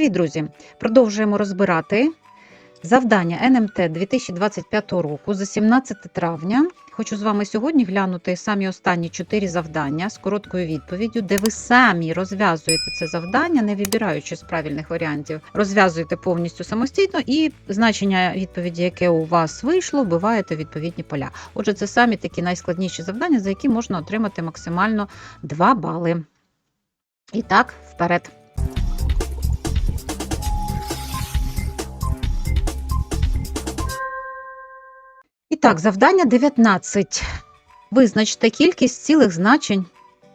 Привіт, друзі! Продовжуємо розбирати завдання НМТ 2025 року за 17 травня. Хочу з вами сьогодні глянути самі останні чотири завдання з короткою відповіддю, де ви самі розв'язуєте це завдання, не вибираючи з правильних варіантів, розв'язуєте повністю самостійно і значення відповіді, яке у вас вийшло, вбиваєте відповідні поля. Отже, це самі такі найскладніші завдання, за які можна отримати максимально 2 бали. І так, вперед. Так, завдання 19. Визначте кількість цілих значень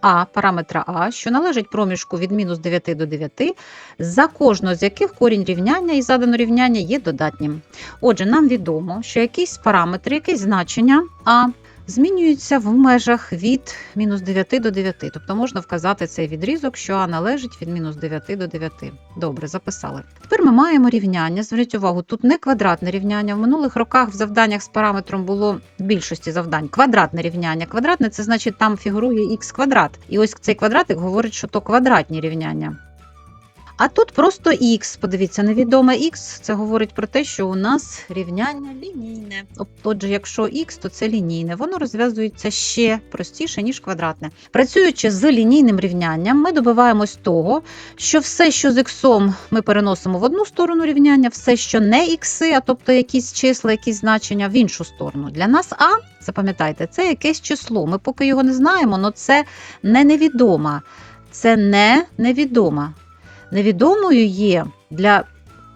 А, параметра А, що належить проміжку від мінус 9 до 9, за кожного з яких корінь рівняння і задано рівняння є додатнім. Отже, нам відомо, що якийсь параметр, якесь значення А змінюються в межах від мінус 9 до 9. Тобто можна вказати цей відрізок, що А належить від мінус 9 до 9. Добре, записали. Тепер ми маємо рівняння. Зверніть увагу, тут не квадратне рівняння. В минулих роках в завданнях з параметром було в більшості завдань квадратне рівняння. Квадратне це значить там фігурує х квадрат. І ось цей квадратик говорить, що то квадратні рівняння. А тут просто х, подивіться, невідоме х, це говорить про те, що у нас рівняння лінійне. Отже, якщо х, то це лінійне, воно розв'язується ще простіше, ніж квадратне. Працюючи з лінійним рівнянням, ми добиваємось того, що все, що з х ми переносимо в одну сторону рівняння, все, що не ікси, а тобто якісь числа, якісь значення, в іншу сторону. Для нас А, запам'ятайте, це якесь число. Ми поки його не знаємо, але це не невідома. Це не невідома. Невідомою є для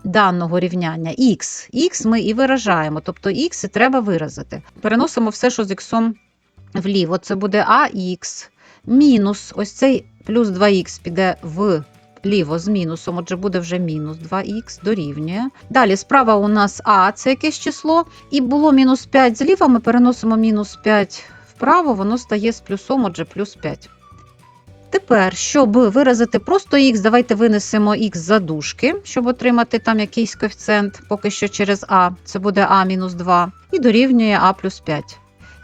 даного рівняння х. Х ми і виражаємо, тобто х і треба виразити. Переносимо все, що з х вліво. Це буде ах мінус ось цей плюс 2х піде в ліво з мінусом, отже, буде вже мінус 2х дорівнює. Далі справа у нас а, це якесь число, і було мінус 5 зліва, ми переносимо мінус 5 вправо, воно стає з плюсом, отже, плюс 5. Тепер, щоб виразити просто х, давайте винесемо х за дужки, щоб отримати там якийсь коефіцієнт, поки що через а, це буде а-2, і дорівнює а плюс 5.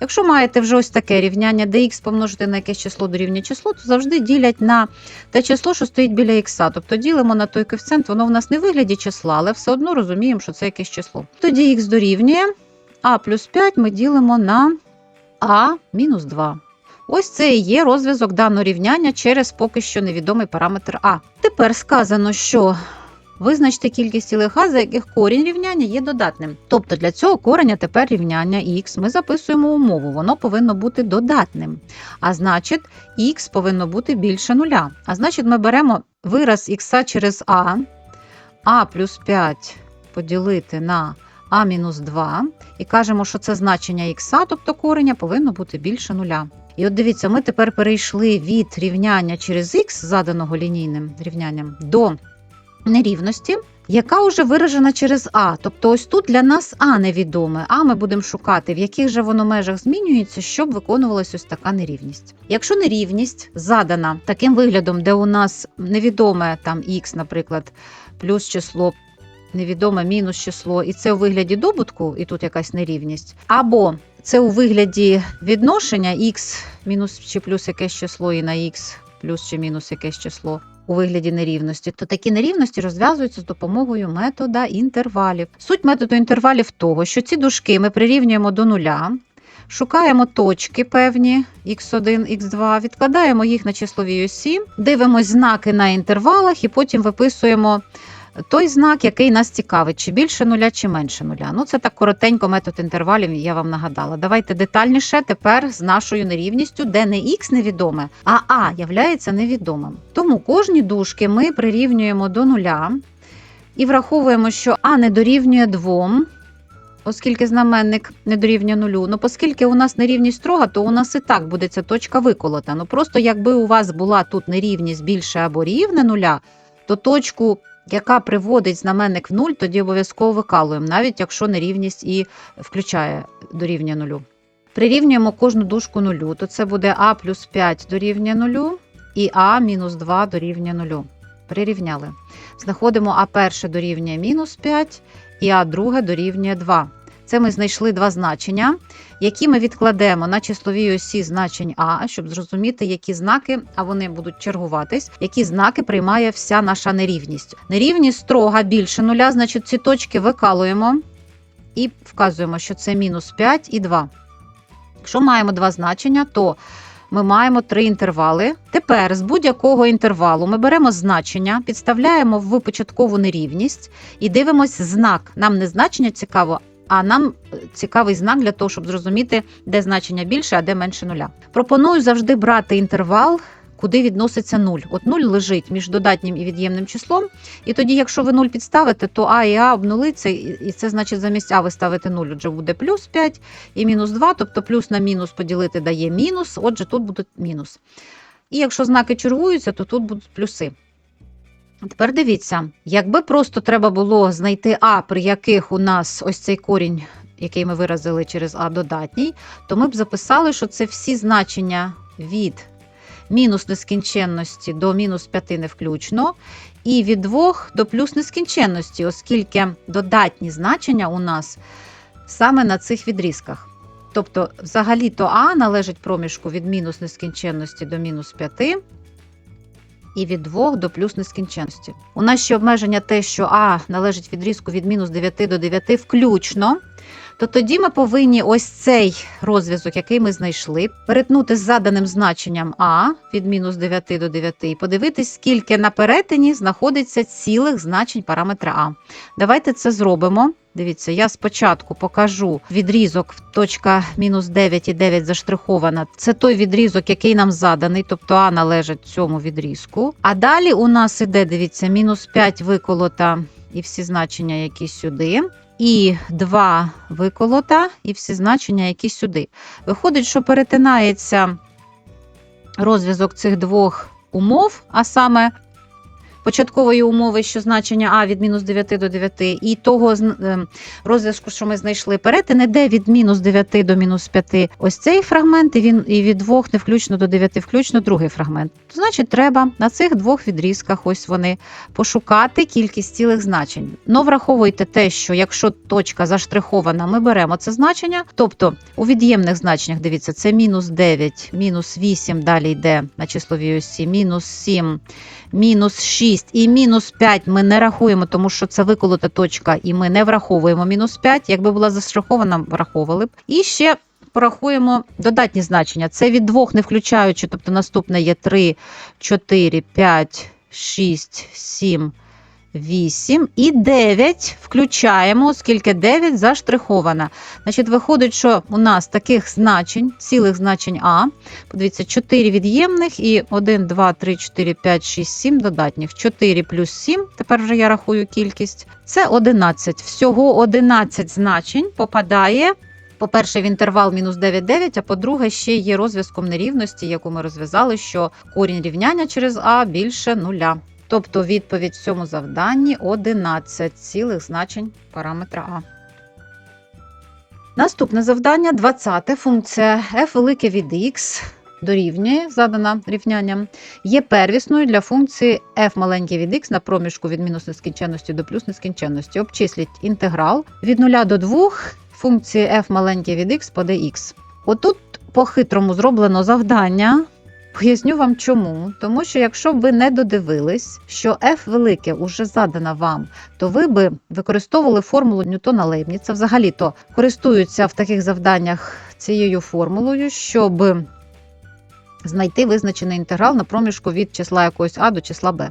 Якщо маєте вже ось таке рівняння, де х помножити на якесь число дорівнює число, то завжди ділять на те число, що стоїть біля х. Тобто ділимо на той коефіцієнт, воно в нас не в вигляді числа, але все одно розуміємо, що це якесь число. Тоді х дорівнює а плюс 5 ми ділимо на а мінус 2. Ось це і є розв'язок даного рівняння через поки що невідомий параметр А. Тепер сказано, що визначте кількість цілих А, за яких корінь рівняння є додатним. Тобто для цього кореня тепер рівняння х ми записуємо умову, воно повинно бути додатним. А значить, х повинно бути більше нуля. А значить, ми беремо вираз х через А, а плюс 5 поділити на а мінус 2 і кажемо, що це значення х, тобто кореня повинно бути більше нуля. І от дивіться, ми тепер перейшли від рівняння через х, заданого лінійним рівнянням, до нерівності, яка вже виражена через А. Тобто, ось тут для нас А невідоме. А ми будемо шукати, в яких же воно межах змінюється, щоб виконувалася ось така нерівність. Якщо нерівність задана таким виглядом, де у нас невідоме там х, наприклад, плюс число. Невідоме мінус число, і це у вигляді добутку, і тут якась нерівність, або це у вигляді відношення х мінус чи плюс якесь число і на х плюс чи мінус якесь число у вигляді нерівності, то такі нерівності розв'язуються з допомогою метода інтервалів. Суть методу інтервалів того, що ці дужки ми прирівнюємо до нуля, шукаємо точки певні x1, x2, відкладаємо їх на числовій осі, дивимось знаки на інтервалах і потім виписуємо той знак, який нас цікавить, чи більше нуля, чи менше нуля. Ну, це так коротенько метод інтервалів, я вам нагадала. Давайте детальніше тепер з нашою нерівністю, де не х невідоме, а а являється невідомим. Тому кожні дужки ми прирівнюємо до нуля і враховуємо, що а не дорівнює 2, Оскільки знаменник не дорівнює нулю, ну оскільки у нас нерівність строга, то у нас і так буде ця точка виколота. Ну просто якби у вас була тут нерівність більше або рівне нуля, то точку яка приводить знаменник в нуль, тоді обов'язково викалуємо, навіть якщо нерівність і включає дорівнює нулю. Прирівнюємо кожну дужку нулю, то це буде а плюс 5 дорівнює нулю і а мінус 2 дорівнює нулю. Прирівняли. Знаходимо а перше дорівнює мінус 5 і а друге дорівнює 2. Це ми знайшли два значення, які ми відкладемо на числовій осі значень А, щоб зрозуміти, які знаки, а вони будуть чергуватись, які знаки приймає вся наша нерівність. Нерівність строга більше нуля, значить ці точки викалуємо і вказуємо, що це мінус 5 і 2. Якщо маємо два значення, то ми маємо три інтервали. Тепер з будь-якого інтервалу ми беремо значення, підставляємо в початкову нерівність і дивимося знак. Нам не значення цікаво, а нам цікавий знак для того, щоб зрозуміти, де значення більше, а де менше нуля. Пропоную завжди брати інтервал, куди відноситься 0. От 0 лежить між додатнім і від'ємним числом. І тоді, якщо ви 0 підставите, то А і А обнулиться, і це значить замість А ви ставите 0, отже буде плюс 5 і мінус 2, тобто плюс на мінус поділити дає мінус, отже, тут буде мінус. І якщо знаки чергуються, то тут будуть плюси. Тепер дивіться, якби просто треба було знайти А, при яких у нас ось цей корінь, який ми виразили через А додатній, то ми б записали, що це всі значення від мінус нескінченності до мінус 5 не включно, і від 2 до плюс нескінченності, оскільки додатні значення у нас саме на цих відрізках. Тобто, взагалі-то А належить проміжку від мінус нескінченності до мінус 5 і від 2 до плюс нескінченності. У нас ще обмеження те, що А належить відрізку від мінус 9 до 9 включно. То тоді ми повинні ось цей розв'язок, який ми знайшли, перетнути з заданим значенням А від мінус 9 до 9 і подивитись, скільки на перетині знаходиться цілих значень параметра А. Давайте це зробимо. Дивіться, я спочатку покажу відрізок точка мінус 9 і 9 заштрихована. Це той відрізок, який нам заданий, тобто А належить цьому відрізку. А далі у нас іде, дивіться, мінус 5 виколота і всі значення, які сюди. І 2 виколота, і всі значення, які сюди. Виходить, що перетинається розв'язок цих двох умов, а саме початкової умови, що значення А від мінус 9 до 9, і того е, розв'язку, що ми знайшли, перетин іде від мінус 9 до мінус 5. Ось цей фрагмент, і він і від 2 не включно до 9 включно другий фрагмент. Значить, треба на цих двох відрізках, ось вони, пошукати кількість цілих значень. Но враховуйте те, що якщо точка заштрихована, ми беремо це значення. Тобто у від'ємних значеннях, дивіться, це мінус 9, мінус 8, далі йде на числовій осі, мінус 7, мінус 6 і мінус 5 ми не рахуємо, тому що це виколота точка, і ми не враховуємо мінус 5. Якби була застрахована, враховували б. І ще порахуємо додатні значення. Це від двох не включаючи, тобто наступне є 3, 4, 5, 6, 7, 8 і 9 включаємо, оскільки 9 заштрихована. Значить, виходить, що у нас таких значень, цілих значень А, подивіться, 4 від'ємних і 1, 2, 3, 4, 5, 6, 7 додатніх. 4 плюс 7, тепер вже я рахую кількість, це 11. Всього 11 значень попадає по-перше, в інтервал мінус 9, 9, а по-друге, ще є розв'язком нерівності, яку ми розв'язали, що корінь рівняння через А більше нуля. Тобто відповідь в цьому завданні 11 цілих значень параметра А. Наступне завдання 20. Функція f велике від x дорівнює, задана рівнянням, є первісною для функції f маленьке від x на проміжку від мінус нескінченності до плюс нескінченності. Обчисліть інтеграл від 0 до 2 функції f маленьке від x по dx. Отут по-хитрому зроблено завдання. Поясню вам чому. Тому що якщо б ви не додивились, що f велике уже задана вам, то ви би використовували формулу Ньютона Лейбніца. Взагалі-то користуються в таких завданнях цією формулою, щоб знайти визначений інтеграл на проміжку від числа якогось а до числа b.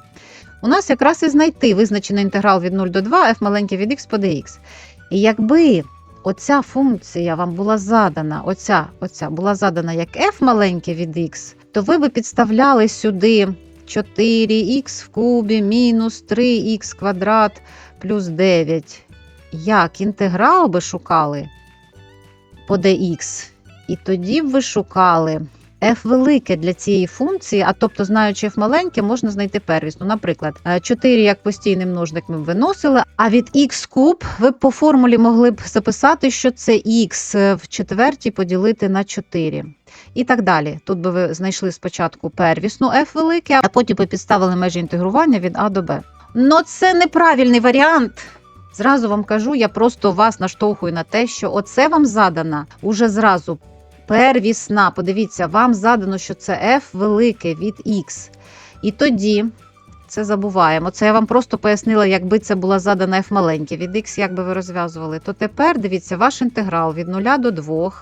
У нас якраз і знайти визначений інтеграл від 0 до 2 f маленьке від x по dx. І якби оця функція вам була задана, оця, оця була задана як f маленьке від x, то ви би підставляли сюди 4х в кубі мінус 3х квадрат плюс 9. Як інтеграл би шукали по dx. І тоді б ви шукали f велике для цієї функції, а тобто, знаючи f маленьке, можна знайти первісну. Наприклад, е, 4 як постійний множник ми виносили, а від x куб ви по формулі могли б записати, що це x в четвертій поділити на 4. І так далі. Тут би ви знайшли спочатку первісну f велике, а потім би підставили межі інтегрування від a до b. Ну це неправильний варіант. Зразу вам кажу, я просто вас наштовхую на те, що оце вам задана уже зразу первісна. Подивіться, вам задано, що це f велике від x. І тоді це забуваємо. Це я вам просто пояснила, якби це була задана f маленьке від x, як би ви розв'язували. То тепер дивіться, ваш інтеграл від 0 до 2.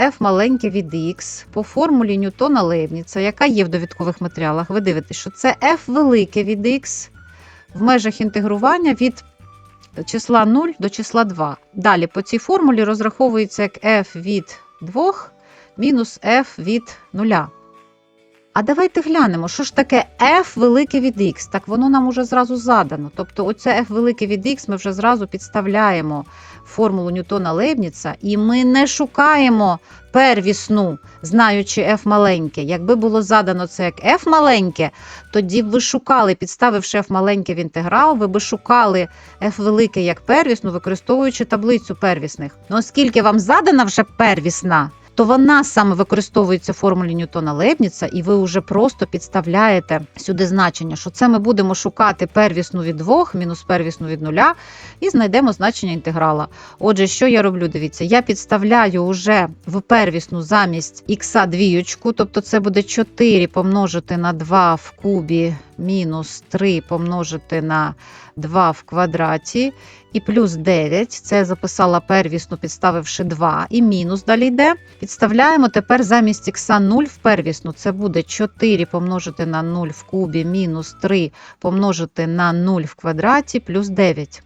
f маленьке від x по формулі Ньютона Лейбніца, яка є в довідкових матеріалах. Ви дивитесь, що це f велике від x в межах інтегрування від числа 0 до числа 2. Далі по цій формулі розраховується як f від 2 мінус f від 0. А давайте глянемо, що ж таке f велике від x. Так воно нам уже зразу задано. Тобто, оце f велике від x ми вже зразу підставляємо формулу Ньютона Лейбніца, і ми не шукаємо первісну, знаючи f маленьке. Якби було задано це як f маленьке, тоді б ви шукали, підставивши f маленьке в інтеграл, ви б шукали f велике як первісну, використовуючи таблицю первісних. Ну, оскільки вам задана вже первісна, то вона саме використовується в формулі Ньютона Лейбніца, і ви вже просто підставляєте сюди значення, що це ми будемо шукати первісну від 2 мінус первісну від 0 і знайдемо значення інтеграла. Отже, що я роблю? Дивіться, я підставляю вже в первісну замість х двіючку, тобто це буде 4 помножити на 2 в кубі мінус 3 помножити на 2 в квадраті. І плюс 9, це я записала первісну, підставивши 2, і мінус далі йде. Підставляємо тепер замість х 0 в первісну. Це буде 4 помножити на 0 в кубі, мінус 3 помножити на 0 в квадраті, плюс 9.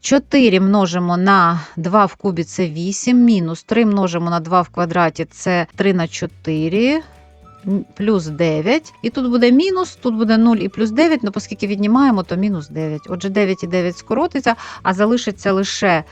4 множимо на 2 в кубі це 8, мінус 3 множимо на 2 в квадраті це 3 на 4, плюс 9. І тут буде мінус, тут буде 0 і плюс 9, ну оскільки віднімаємо, то мінус 9. Отже, 9 і 9 скоротиться, а залишиться лише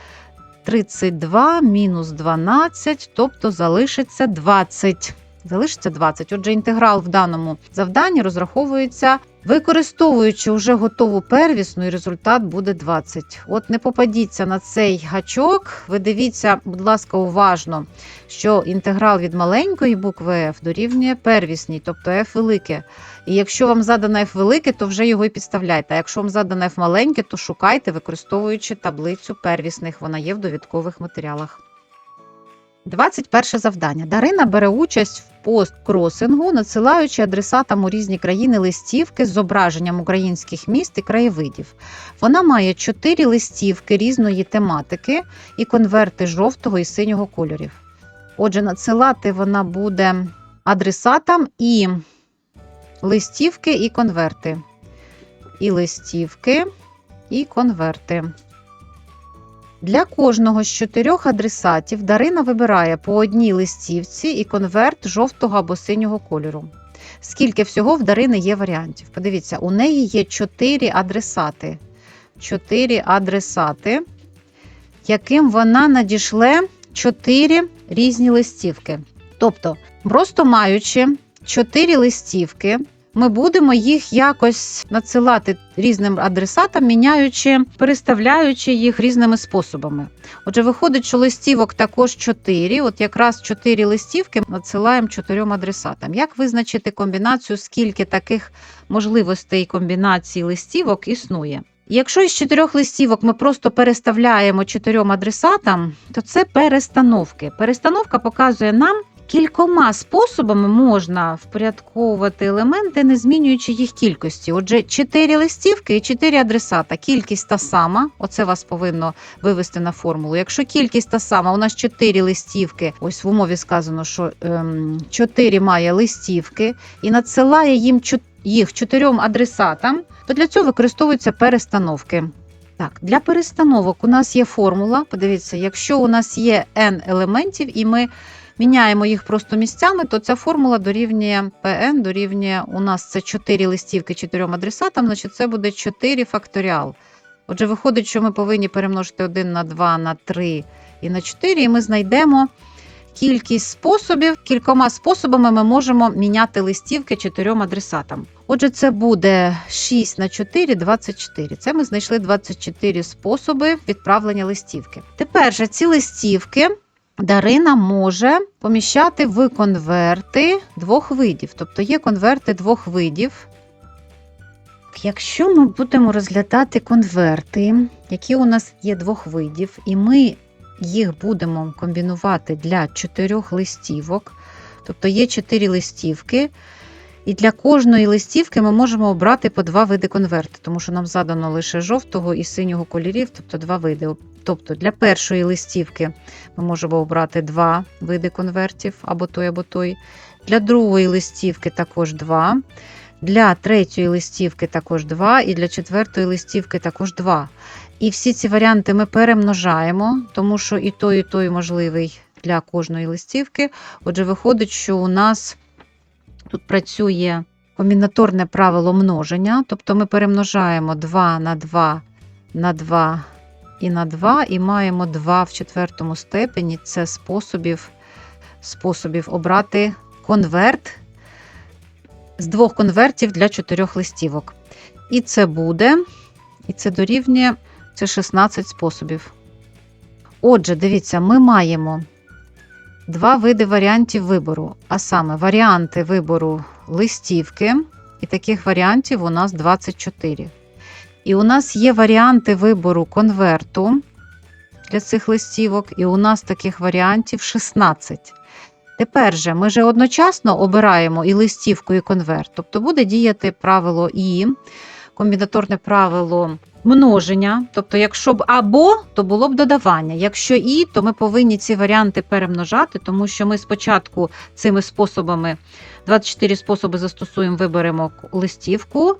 32 мінус 12, тобто залишиться 20. Залишиться 20. Отже, інтеграл в даному завданні розраховується, використовуючи вже готову первісну, результат буде 20. От не попадіться на цей гачок. Ви дивіться, будь ласка, уважно, що інтеграл від маленької букви f дорівнює первісній, тобто f велике. І якщо вам задано f велике, то вже його і підставляйте. А якщо вам задано f маленьке, то шукайте, використовуючи таблицю первісних. Вона є в довідкових матеріалах. 21 завдання. Дарина бере участь в посткросингу, надсилаючи адресатам у різні країни листівки з зображенням українських міст і краєвидів. Вона має чотири листівки різної тематики і конверти жовтого і синього кольорів. Отже, надсилати вона буде адресатам і листівки і конверти. І листівки, і конверти. Для кожного з чотирьох адресатів Дарина вибирає по одній листівці і конверт жовтого або синього кольору. Скільки всього в Дарини є варіантів? Подивіться, у неї є чотири адресати. Чотири адресати, яким вона надішле чотири різні листівки. Тобто, просто маючи чотири листівки, ми будемо їх якось надсилати різним адресатам, міняючи, переставляючи їх різними способами. Отже, виходить, що листівок також 4. От якраз 4 листівки надсилаємо чотирьом адресатам. Як визначити комбінацію, скільки таких можливостей комбінації листівок існує? Якщо із чотирьох листівок ми просто переставляємо чотирьом адресатам, то це перестановки. Перестановка показує нам, Кількома способами можна впорядковувати елементи, не змінюючи їх кількості. Отже, 4 листівки і 4 адресата. Кількість та сама. Оце вас повинно вивести на формулу. Якщо кількість та сама, у нас 4 листівки. Ось в умові сказано, що ем, 4 має листівки і надсилає їм їх чотирьом адресатам, то для цього використовуються перестановки. Так, для перестановок у нас є формула. Подивіться, якщо у нас є n елементів, і ми міняємо їх просто місцями, то ця формула дорівнює PN, дорівнює у нас це 4 листівки чотирьом адресатам, значить це буде 4 факторіал. Отже, виходить, що ми повинні перемножити 1 на 2, на 3 і на 4, і ми знайдемо кількість способів. Кількома способами ми можемо міняти листівки чотирьом адресатам. Отже, це буде 6 на 4, 24. Це ми знайшли 24 способи відправлення листівки. Тепер же ці листівки Дарина може поміщати в конверти двох видів. Тобто є конверти двох видів. Якщо ми будемо розглядати конверти, які у нас є двох видів, і ми їх будемо комбінувати для чотирьох листівок, тобто є чотири листівки, і для кожної листівки ми можемо обрати по два види конверти, тому що нам задано лише жовтого і синього кольорів, тобто два види. Тобто для першої листівки ми можемо обрати два види конвертів, або той, або той. Для другої листівки також два. Для третьої листівки також два, і для четвертої листівки також два. І всі ці варіанти ми перемножаємо, тому що і той, і той можливий для кожної листівки. Отже, виходить, що у нас тут працює комбінаторне правило множення, тобто ми перемножаємо 2 на 2 на 2 і на 2, і маємо 2 в четвертому степені. Це способів, способів обрати конверт з двох конвертів для чотирьох листівок. І це буде, і це дорівнює це 16 способів. Отже, дивіться, ми маємо два види варіантів вибору, а саме варіанти вибору листівки, і таких варіантів у нас 24. І у нас є варіанти вибору конверту для цих листівок, і у нас таких варіантів 16. Тепер же ми же одночасно обираємо і листівку, і конверт. Тобто буде діяти правило І, комбінаторне правило множення. Тобто, якщо б або, то було б додавання. Якщо і, то ми повинні ці варіанти перемножати, тому що ми спочатку цими способами 24 способи застосуємо, виберемо листівку.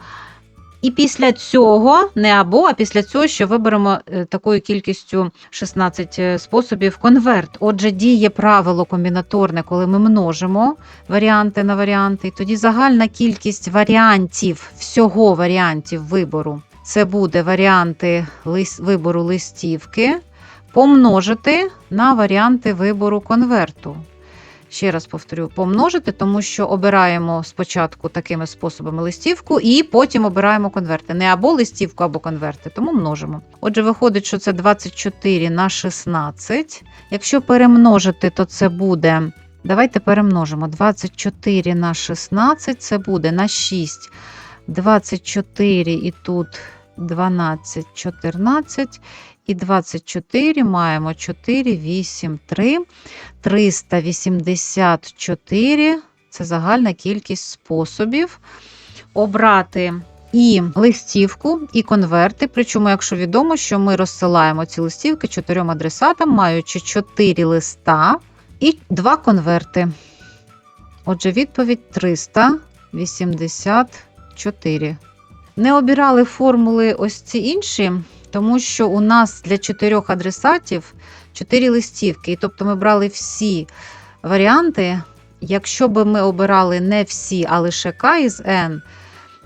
І після цього, не або, а після цього ще виберемо е, такою кількістю 16 способів конверт. Отже, діє правило комбінаторне, коли ми множимо варіанти на варіанти. І тоді загальна кількість варіантів, всього варіантів вибору. Це буде варіанти вибору листівки, помножити на варіанти вибору конверту. Ще раз повторю, помножити, тому що обираємо спочатку такими способами листівку, і потім обираємо конверти. Не або листівку, або конверти, тому множимо. Отже, виходить, що це 24 на 16. Якщо перемножити, то це буде. Давайте перемножимо 24 на 16, це буде на 6. 24 і тут 12, 14. І 24 маємо 4, 8, 3, 384 це загальна кількість способів обрати і листівку, і конверти. Причому, якщо відомо, що ми розсилаємо ці листівки чотирьом адресатам, маючи 4 листа і 2 конверти. Отже, відповідь 384. Не обирали формули ось ці інші, тому що у нас для чотирьох адресатів чотири листівки. І тобто ми брали всі варіанти. Якщо би ми обирали не всі, а лише К із N,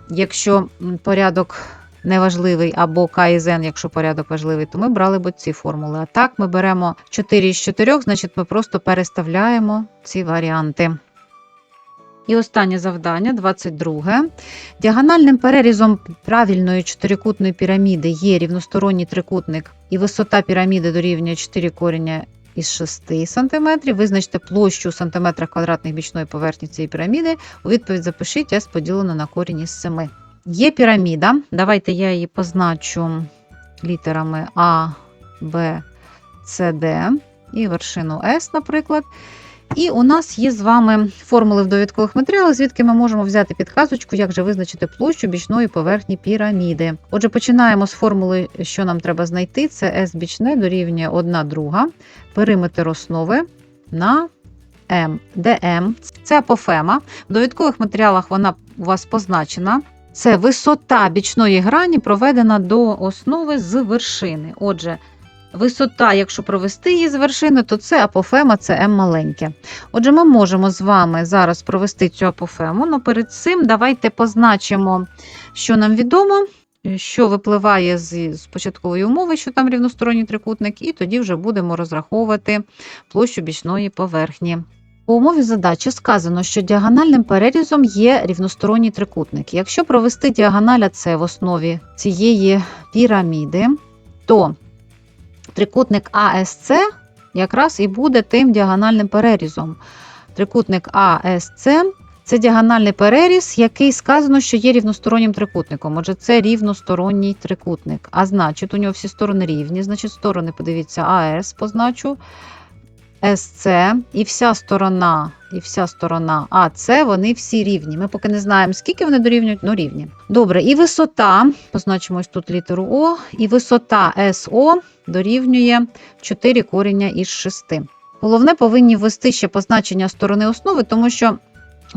якщо порядок неважливий, або К із N, якщо порядок важливий, то ми брали б ці формули. А так ми беремо 4 із 4, значить ми просто переставляємо ці варіанти. І останнє завдання, 22. Діагональним перерізом правильної чотирикутної піраміди є рівносторонній трикутник, і висота піраміди дорівнює 4 корення із 6 см. Визначте площу у сантиметрах квадратних бічної поверхні цієї піраміди. У відповідь запишіть S поділено на корінь із 7. Є піраміда. Давайте я її позначу літерами А, Б, С, Д і вершину С, наприклад. І у нас є з вами формули в довідкових матеріалах, звідки ми можемо взяти підказочку, як же визначити площу бічної поверхні піраміди. Отже, починаємо з формули, що нам треба знайти. Це S бічне дорівнює 1 друга, периметр основи на М, де М – це апофема. В довідкових матеріалах вона у вас позначена. Це висота бічної грані, проведена до основи з вершини. Отже, Висота, якщо провести її з вершини, то це апофема, це М маленьке. Отже, ми можемо з вами зараз провести цю апофему, але перед цим давайте позначимо, що нам відомо, що випливає з, початкової умови, що там рівносторонній трикутник, і тоді вже будемо розраховувати площу бічної поверхні. У умові задачі сказано, що діагональним перерізом є рівносторонній трикутник. Якщо провести діагональ АЦ в основі цієї піраміди, то трикутник АСЦ якраз і буде тим діагональним перерізом. Трикутник АСЦ Це діагональний переріз, який сказано, що є рівностороннім трикутником. Отже, це рівносторонній трикутник. А значить, у нього всі сторони рівні. Значить, сторони, подивіться, АС позначу, СЦ і вся сторона, і вся сторона АЦ, вони всі рівні. Ми поки не знаємо, скільки вони дорівнюють, але рівні. Добре, і висота, позначимо тут літеру О, і висота СО дорівнює 4 коріння із 6. Головне, повинні ввести ще позначення сторони основи, тому що,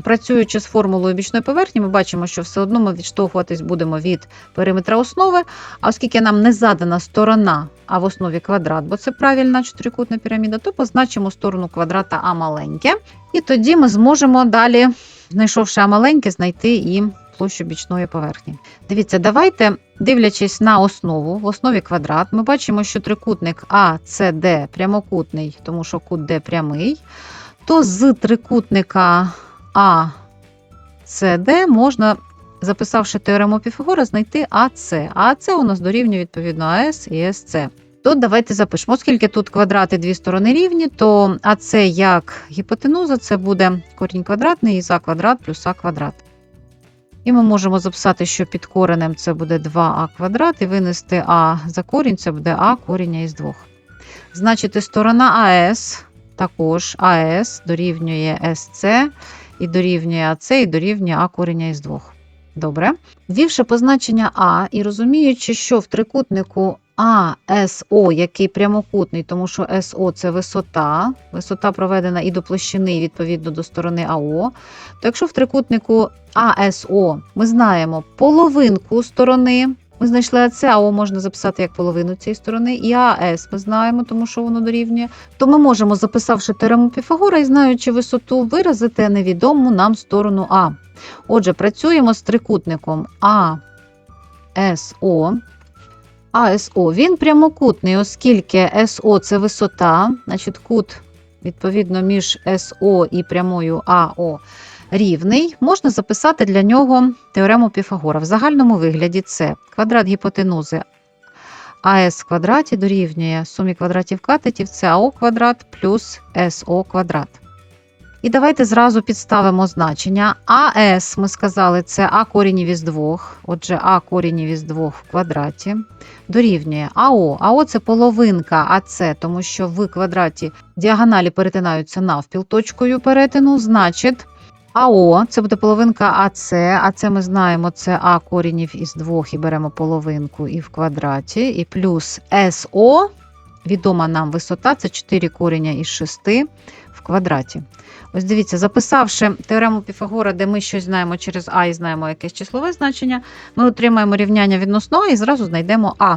працюючи з формулою бічної поверхні, ми бачимо, що все одно ми відштовхуватись будемо від периметра основи. А оскільки нам не задана сторона, а в основі квадрат, бо це правильна чотирикутна піраміда, то позначимо сторону квадрата А маленьке. І тоді ми зможемо далі, знайшовши А маленьке, знайти і площу бічної поверхні. Дивіться, давайте, дивлячись на основу, в основі квадрат, ми бачимо, що трикутник АЦД прямокутний, тому що кут Д прямий, то з трикутника АЦД можна, записавши теорему Піфагора, знайти АЦ. А АЦ у нас дорівнює відповідно АС і СЦ. То давайте запишемо, оскільки тут квадрати дві сторони рівні, то АЦ як гіпотенуза, це буде корінь квадратний із А квадрат плюс А квадрат. І ми можемо записати, що під коренем це буде 2а квадрат, і винести А за корінь, це буде А коріння із 2. Значить, і сторона АС також АС дорівнює СЦ, і дорівнює АЦ, і дорівнює А коріння із 2. Добре. Ввівши позначення А і розуміючи, що в трикутнику АСО, який прямокутний, тому що СО це висота, висота проведена і до площини, відповідно до сторони АО, то якщо в трикутнику АСО ми знаємо половинку сторони, ми знайшли АЦ, АО можна записати як половину цієї сторони, і АС ми знаємо, тому що воно дорівнює, то ми можемо, записавши теорему Піфагора і знаючи висоту, виразити невідому нам сторону А. Отже, працюємо з трикутником АСО. АСО він прямокутний, оскільки СО це висота, значить кут відповідно між СО і прямою АО рівний, можна записати для нього теорему Піфагора. В загальному вигляді це квадрат гіпотенузи АС квадраті дорівнює сумі квадратів катетів, це АО квадрат плюс СО квадрат. І давайте зразу підставимо значення. АС, ми сказали, це А корінів із 2. Отже, А корінів із 2 в квадраті. Дорівнює АО. АО це половинка АС, тому що в квадраті діагоналі перетинаються навпіл точкою перетину. Значить, АО це буде половинка АС. АС ми знаємо, це А корінів із 2 і беремо половинку і в квадраті. І плюс СО, відома нам висота, це 4 коріння із 6 в квадраті. Ось дивіться, записавши теорему Піфагора, де ми щось знаємо через А і знаємо якесь числове значення, ми отримаємо рівняння відносно А і зразу знайдемо А.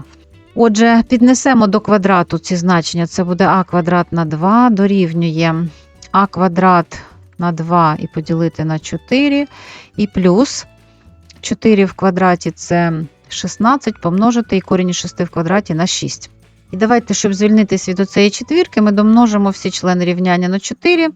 Отже, піднесемо до квадрату ці значення. Це буде А квадрат на 2, дорівнює А квадрат на 2 і поділити на 4, і плюс 4 в квадраті це 16, помножити і корінь із 6 в квадраті на 6. І давайте, щоб звільнитись від оцеї четвірки, ми домножимо всі члени рівняння на 4.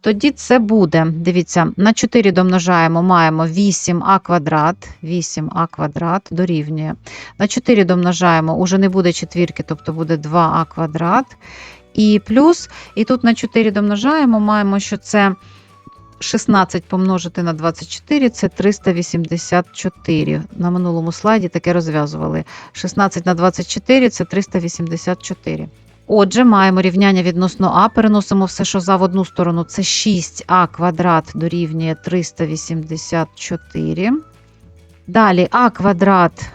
Тоді це буде, дивіться, на 4 домножаємо, маємо 8а квадрат, 8а квадрат дорівнює. На 4 домножаємо, уже не буде четвірки, тобто буде 2а квадрат. І плюс, і тут на 4 домножаємо, маємо, що це 16 помножити на 24 це 384. На минулому слайді таке розв'язували. 16 на 24 це 384. Отже, маємо рівняння відносно А, переносимо все, що за в одну сторону, це 6а квадрат дорівнює 384. Далі А квадрат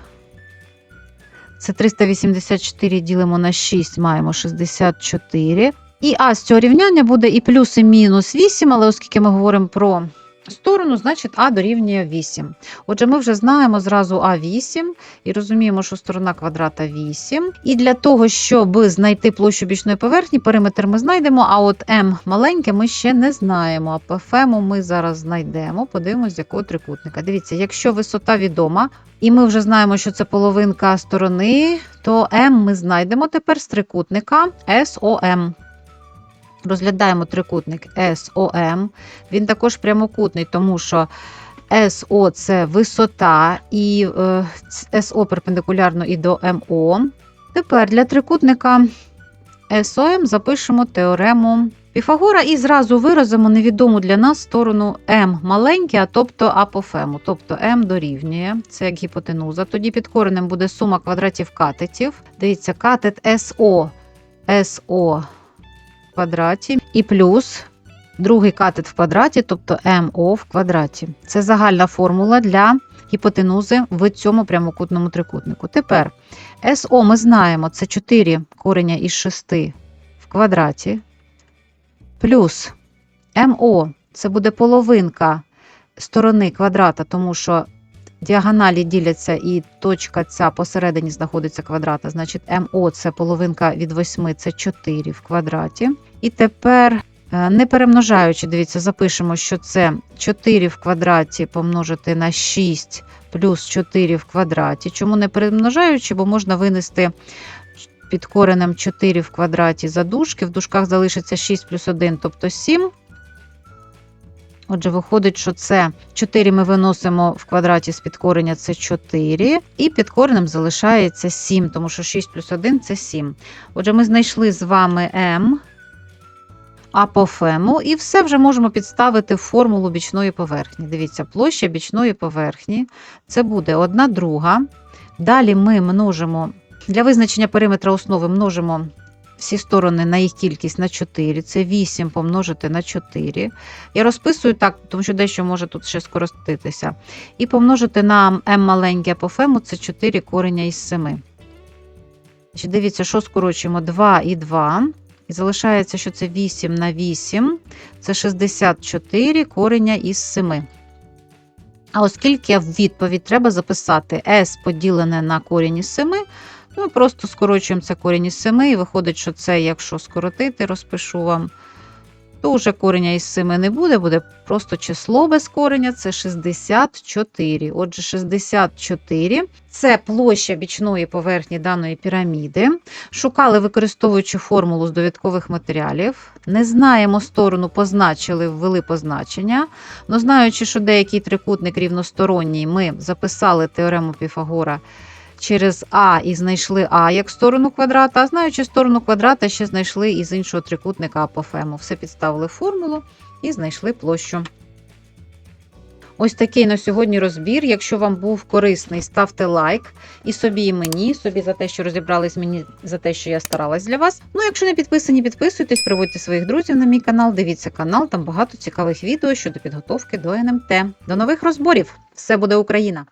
це 384 ділимо на 6, маємо 64. І А з цього рівняння буде і плюс, і мінус 8, але оскільки ми говоримо про сторону, значить А дорівнює 8. Отже, ми вже знаємо зразу А8 і розуміємо, що сторона квадрата 8. І для того, щоб знайти площу бічної поверхні, периметр ми знайдемо, а от М маленьке ми ще не знаємо. А по ФЕМу ми зараз знайдемо, подивимось, якого трикутника. Дивіться, якщо висота відома, і ми вже знаємо, що це половинка сторони, то М ми знайдемо тепер з трикутника СОМ. Розглядаємо трикутник СОМ. Він також прямокутний, тому що СО це висота, і е, СО перпендикулярно і до МО. Тепер для трикутника СОМ запишемо теорему Піфагора і зразу виразимо невідому для нас сторону М маленьке, а тобто апофему. Тобто М дорівнює, це як гіпотенуза. Тоді під коренем буде сума квадратів катетів. Дивіться, катет СО, СО квадраті і плюс другий катет в квадраті, тобто МО в квадраті. Це загальна формула для гіпотенузи в цьому прямокутному трикутнику. Тепер СО ми знаємо, це 4 кореня із 6 в квадраті плюс МО це буде половинка сторони квадрата, тому що діагоналі діляться і точка ця посередині знаходиться квадрата. Значить, МО це половинка від 8, це 4 в квадраті. І тепер, е, не перемножаючи, дивіться, запишемо, що це 4 в квадраті помножити на 6 плюс 4 в квадраті. Чому не перемножаючи, бо можна винести під коренем 4 в квадраті задушки, в дужках залишиться 6 плюс 1, тобто 7. Отже, виходить, що це 4 ми виносимо в квадраті з підкорення це 4, і під коренем залишається 7, тому що 6 плюс 1 це 7. Отже, ми знайшли з вами М, апофему, і все вже можемо підставити в формулу бічної поверхні. Дивіться, площа бічної поверхні це буде 1 друга. Далі ми множимо для визначення периметра основи множимо всі сторони на їх кількість на 4. Це 8 помножити на 4. Я розписую так, тому що дещо може тут ще скоротитися. І помножити на m маленьке апофему це 4 кореня із 7. Значить, Дивіться, що скорочуємо 2 і 2. І залишається, що це 8 на 8, це 64 кореня із 7. А оскільки в відповідь треба записати s поділене на корінь із 7, Ну, просто скорочуємо це корінь із 7, і виходить, що це, якщо скоротити, розпишу вам, то вже кореня із 7 не буде, буде просто число без кореня це 64. Отже, 64 це площа бічної поверхні даної піраміди. Шукали, використовуючи формулу з довідкових матеріалів. Не знаємо сторону, позначили, ввели позначення. Но знаючи, що деякий трикутник рівносторонній, ми записали теорему Піфагора через А і знайшли А як сторону квадрата, а знаючи сторону квадрата, ще знайшли із іншого трикутника апофему. Все підставили формулу і знайшли площу. Ось такий на сьогодні розбір. Якщо вам був корисний, ставте лайк і собі, і мені, собі за те, що розібрались, мені за те, що я старалась для вас. Ну, якщо не підписані, підписуйтесь, приводьте своїх друзів на мій канал, дивіться канал, там багато цікавих відео щодо підготовки до НМТ. До нових розборів! Все буде Україна!